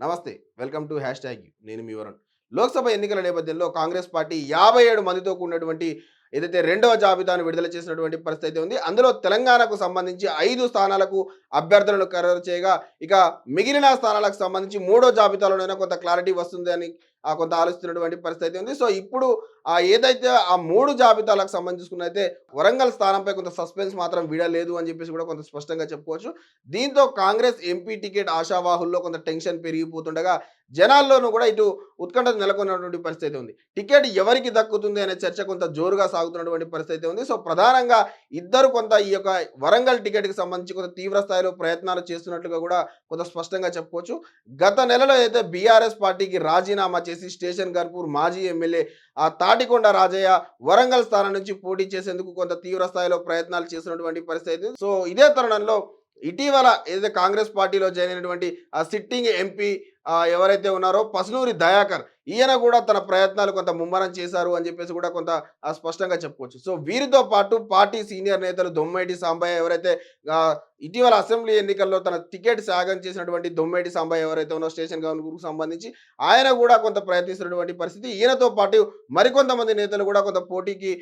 నమస్తే welcome to hashtag you. నేను మీ వరుణ్ లోక్సభ ఎన్నికల నేపథ్యంలో కాంగ్రెస్ పార్టీ యాభై ఏడు మందితో కూడినటువంటి ఏదైతే రెండవ జాబితాను విడుదల చేసినటువంటి పరిస్థితి అయితే ఉంది అందులో తెలంగాణకు సంబంధించి ఐదు స్థానాలకు అభ్యర్థులను ఖరారు చేయగా ఇక మిగిలిన స్థానాలకు సంబంధించి మూడో జాబితాలోనైనా కొంత క్లారిటీ వస్తుంది అని కొంత ఆలోచిస్తున్నటువంటి పరిస్థితి ఉంది. సో ఇప్పుడు ఆ ఏదైతే ఆ మూడు జాబితాలకు సంబంధించుకున్నైతే వరంగల్ స్థానంపై కొంత సస్పెన్స్ మాత్రం వీడలేదు అని చెప్పేసి కూడా కొంత స్పష్టంగా చెప్పుకోవచ్చు. దీంతో కాంగ్రెస్ ఎంపీ టికెట్ ఆశావాహుల్లో కొంత టెన్షన్ పెరిగిపోతుండగా జనాల్లోనూ కూడా ఇటు ఉత్కంఠ నెలకొన్నటువంటి పరిస్థితి ఉంది. టికెట్ ఎవరికి దక్కుతుంది అనే చర్చ కొంత జోరుగా సాగుతున్నటువంటి పరిస్థితి ఉంది. సో ప్రధానంగా ఇద్దరు కొంత ఈ యొక్క వరంగల్ టికెట్కి సంబంధించి కొంత తీవ్ర స్థాయిలో ప్రయత్నాలు చేస్తున్నట్లుగా కూడా కొంత స్పష్టంగా చెప్పుకోవచ్చు. గత నెలలో అయితే బీఆర్ఎస్ పార్టీకి రాజీనామా చేసి స్టేషన్ గర్పూర్ మాజీ ఎమ్మెల్యే ఆ తాటికొండ రాజయ్య వరంగల్ స్థానం నుంచి పోటీ చేసేందుకు కొంత తీవ్ర స్థాయిలో ప్రయత్నాలు చేసినటువంటి పరిస్థితి సో ఇదే తరుణంలో ఇటీవల ఏదైతే కాంగ్రెస్ పార్టీలో జాయిన్ అయినటువంటి ఆ సిట్టింగ్ ఎంపీ ఎవరైతే ఉన్నారో పసునూరి దయాకర్ ఈయన కూడా తన ప్రయత్నాలు కొంత ముమ్మరం చేశారు అని చెప్పేసి కూడా కొంత స్పష్టంగా చెప్పుకోవచ్చు. సో వీరితో పాటు పార్టీ సీనియర్ నేతలు దొమ్మేటి సాంబయ్య ఎవరైతే ఇటీవల అసెంబ్లీ ఎన్నికల్లో తన టికెట్ సాగం చేసినటువంటి దొమ్మేటి సాంబయ్య ఎవరైతే ఉన్నో స్టేషన్ గవర్నర్కు సంబంధించి ఆయన కూడా కొంత ప్రయత్నిస్తున్నటువంటి పరిస్థితి. ఈయనతో పాటు మరికొంతమంది నేతలు కూడా కొంత పోటీకి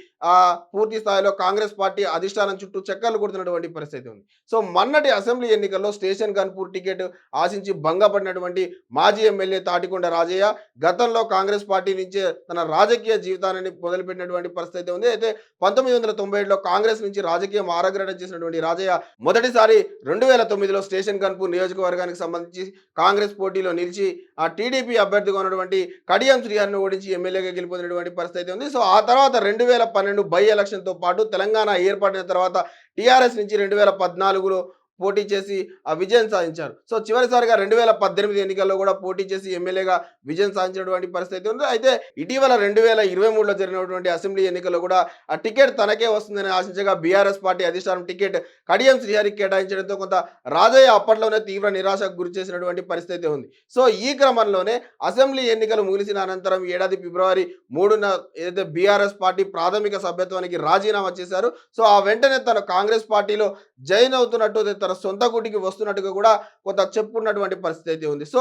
పూర్తి స్థాయిలో కాంగ్రెస్ పార్టీ అధిష్టానం చుట్టూ చక్కర్లు కొడుతున్నటువంటి పరిస్థితి ఉంది. సో మొన్నటి అసెంబ్లీ ఎన్నికల్లో స్టేషన్ గన్పూర్ టికెట్ ఆశించి భంగపడినటువంటి మాజీ ఎమ్మెల్యే తాటికొండ రాజయ్య గతంలో కాంగ్రెస్ పార్టీ నుంచి తన రాజకీయ జీవితాన్ని మొదలుపెట్టినటువంటి పరిస్థితి ఉంది. అయితే పంతొమ్మిది వందల తొంభై ఏడులో కాంగ్రెస్ నుంచి రాజకీయం ఆరగ్రహణం చేసినటువంటి రాజయ్య మొదటిసారి రెండు వేల తొమ్మిదిలో స్టేషన్ కన్పూర్ నియోజకవర్గానికి సంబంధించి కాంగ్రెస్ పోటీలో నిలిచి ఆ టీడీపీ అభ్యర్థిగా ఉన్నటువంటి కడియం శ్రీహర్ను ఓడించి ఎమ్మెల్యేగా గెలిపొందినటువంటి పరిస్థితి ఉంది. సో ఆ తర్వాత రెండు వేల పన్నెండు బై ఎలక్షన్తో పాటు తెలంగాణ ఏర్పడిన తర్వాత టీఆర్ఎస్ నుంచి రెండు వేల పద్నాలుగులో పోటీ చేసి ఆ విజయం సాధించారు. సో చివరిసారిగా రెండు వేల పద్దెనిమిది ఎన్నికల్లో కూడా పోటీ చేసి ఎమ్మెల్యేగా విజయం సాధించినటువంటి పరిస్థితి ఉంది. అయితే ఇటీవల రెండు వేల ఇరవై మూడులో జరిగినటువంటి అసెంబ్లీ ఎన్నికల్లో కూడా ఆ టికెట్ తనకే వస్తుందని ఆశించగా బీఆర్ఎస్ పార్టీ అధిష్టానం టికెట్ కడియం శ్రీహరికి కేటాయించడంతో కొంత రాజయ్య అప్పట్లోనే తీవ్ర నిరాశకు గురి చేసినటువంటి పరిస్థితి ఉంది. సో ఈ క్రమంలోనే అసెంబ్లీ ఎన్నికలు ముగిసిన అనంతరం ఏడాది ఫిబ్రవరి మూడున ఏదైతే బీఆర్ఎస్ పార్టీ ప్రాథమిక సభ్యత్వానికి రాజీనామా చేశారు. సో ఆ వెంటనే తను కాంగ్రెస్ పార్టీలో జైన్ అవుతున్నట్టు తన సొంత గుడికి వస్తున్నట్టుగా కూడా కొంత చెప్పుకున్నటువంటి పరిస్థితి అయితే ఉంది. సో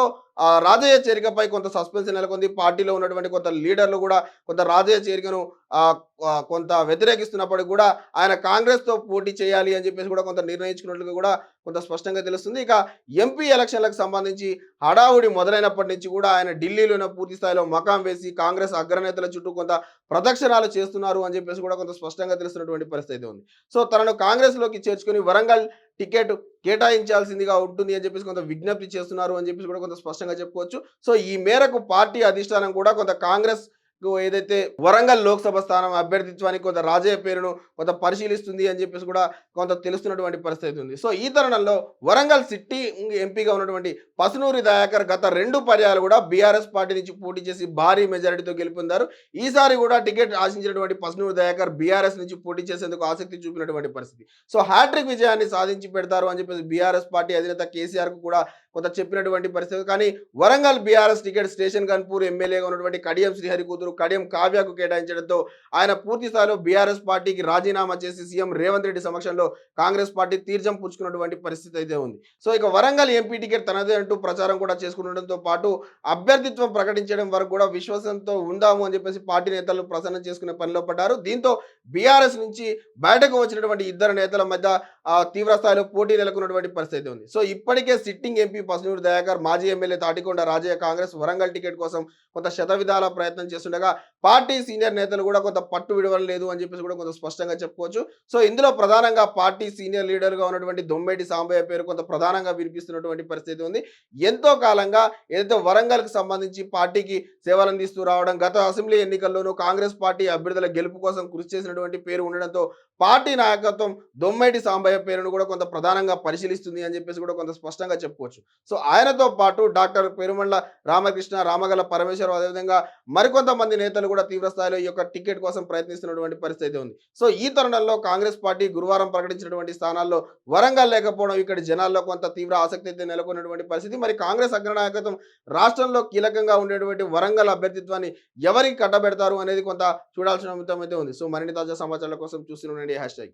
రాజయ్య చేరికపై కొంత సస్పెన్స్ నెలకొంది. పార్టీలో ఉన్నటువంటి కొంత లీడర్లు కూడా కొంత రాజయ్య చేరికను కొంత వ్యతిరేకిస్తున్నప్పటికీ కూడా ఆయన కాంగ్రెస్తో పోటీ చేయాలి అని చెప్పేసి కూడా కొంత నిర్ణయించుకున్నట్లుగా కూడా కొంత స్పష్టంగా తెలుస్తుంది. ఇక ఎంపీ ఎలక్షన్లకు సంబంధించి హడావుడి మొదలైనప్పటి నుంచి కూడా ఆయన ఢిల్లీలోనే పూర్తి స్థాయిలో మకాం వేసి కాంగ్రెస్ అగ్రనేతల చుట్టూ కొంత ప్రదక్షిణాలు చేస్తున్నారు అని చెప్పేసి కూడా కొంత స్పష్టంగా తెలుస్తున్నటువంటి పరిస్థితి ఉంది. సో తనను కాంగ్రెస్లోకి చేర్చుకొని వరంగల్ టికెట్ కేటాయించాల్సిందిగా ఉంటుంది అని చెప్పేసి కొంత విజ్ఞప్తి చేస్తున్నారు అని చెప్పేసి కూడా కొంత స్పష్టంగా చెప్పుకోవచ్చు. సో ఈ మేరకు పార్టీ అధిష్టానం కూడా కొంత కాంగ్రెస్ ఏదైతే వరంగల్ లోక్సభ స్థానం అభ్యర్థిత్వానికి కొంత రాజయ్య పేరును కొంత పరిశీలిస్తుంది అని చెప్పేసి కూడా కొంత తెలుస్తున్నటువంటి పరిస్థితి ఉంది. సో ఈ తరుణంలో వరంగల్ సిటీ ఎంపీగా ఉన్నటువంటి పసునూరి దయాకర్ గత రెండు పర్యాలు కూడా బీఆర్ఎస్ పార్టీ నుంచి పోటీ చేసి భారీ మెజారిటీతో గెలుపొందారు. ఈసారి కూడా టికెట్ ఆశించినటువంటి పసునూరి దయాకర్ బీఆర్ఎస్ నుంచి పోటీ చేసేందుకు ఆసక్తి చూపినటువంటి పరిస్థితి. సో హ్యాట్రిక్ విజయాన్ని సాధించి పెడతారు అని చెప్పేసి బీఆర్ఎస్ పార్టీ అధినేత కేసీఆర్కు కూడా కొంత చెప్పినటువంటి పరిస్థితి. కానీ Warangal BRS ticket station Ghanpur ఎమ్మెల్యేగా ఉన్నటువంటి కడియం శ్రీహరి కూతురు కడియం కావ్యకు కేటాయించడంతో ఆయన పూర్తి స్థాయిలో బీఆర్ఎస్ పార్టీకి రాజీనామా చేసి సీఎం రేవంత్ రెడ్డి సమక్షంలో కాంగ్రెస్ పార్టీ తీర్జం పుచ్చుకున్నటువంటి పరిస్థితి అయితే ఉంది. సో ఇక వరంగల్ ఎంపీ టికెట్ తనదే అంటూ ప్రచారం కూడా చేసుకుండడంతో పాటు అభ్యర్థిత్వం ప్రకటించడం వరకు కూడా విశ్వాసంతో ఉందాము అని చెప్పేసి పార్టీ నేతలు ప్రసన్నం చేసుకునే పనిలో పడ్డారు. దీంతో బీఆర్ఎస్ నుంచి బయటకు వచ్చినటువంటి ఇద్దరు నేతల మధ్య తీవ్ర స్థాయిలో పోటీ నెలకొన్నటువంటి పరిస్థితి ఉంది. సో ఇప్పటికే సిట్టింగ్ ఎంపీ పసునూరు దయాకర్ మాజీ ఎమ్మెల్యే తాటికొండ రాజయ్య కాంగ్రెస్ వరంగల్ టికెట్ కోసం కొంత శతవిధాల ప్రయత్నం చేస్తుండగా పార్టీ సీనియర్ నేతలు కూడా కొంత పట్టు విడవడం లేదు అని చెప్పేసి కూడా కొంత స్పష్టంగా చెప్పుకోవచ్చు. సో ఇందులో ప్రధానంగా పార్టీ సీనియర్ లీడర్గా ఉన్నటువంటి దొమ్మేటి సాంబయ్య పేరు కొంత ప్రధానంగా వినిపిస్తున్నటువంటి పరిస్థితి ఉంది. ఎంతో కాలంగా ఏదైతే వరంగల్కి సంబంధించి పార్టీకి సేవలు అందిస్తూ రావడం గత అసెంబ్లీ ఎన్నికల్లోనూ కాంగ్రెస్ పార్టీ అభ్యర్థుల గెలుపు కోసం కృషి చేసినటువంటి పేరు ఉండడంతో పార్టీ నాయకత్వం దొమ్మేటి సాంబయ్య పేరును కూడా కొంత ప్రధానంగా పరిశీలిస్తుంది అని చెప్పేసి కూడా కొంత స్పష్టంగా చెప్పుకోవచ్చు. సో ఆయనతో పాటు డాక్టర్ పెరుమండ్ల రామకృష్ణ రామగల పరమేశ్వర అదేవిధంగా మరికొంతమంది నేతలు కూడా తీవ్రస్థాయిలో ఈ యొక్క టికెట్ కోసం ప్రయత్నిస్తున్నటువంటి పరిస్థితి ఉంది. సో ఈ తరుణంలో కాంగ్రెస్ పార్టీ గురువారం ప్రకటించినటువంటి స్థానాల్లో వరంగల్ లేకపోవడం ఇక్కడ జనాల్లో కొంత తీవ్ర ఆసక్తి అయితే నెలకొన్నటువంటి పరిస్థితి. మరి కాంగ్రెస్ అగ్రనాయకత్వం రాష్ట్రంలో కీలకంగా ఉండేటువంటి వరంగల్ అభ్యర్థిత్వాన్ని ఎవరికి కట్టబెడతారు అనేది కొంత చూడాల్సిన అంశం అయితే ఉంది. సో మరిన్ని తాజా సమాచారాల కోసం చూస్తూనే హ్యాష్ ట్యాగ్.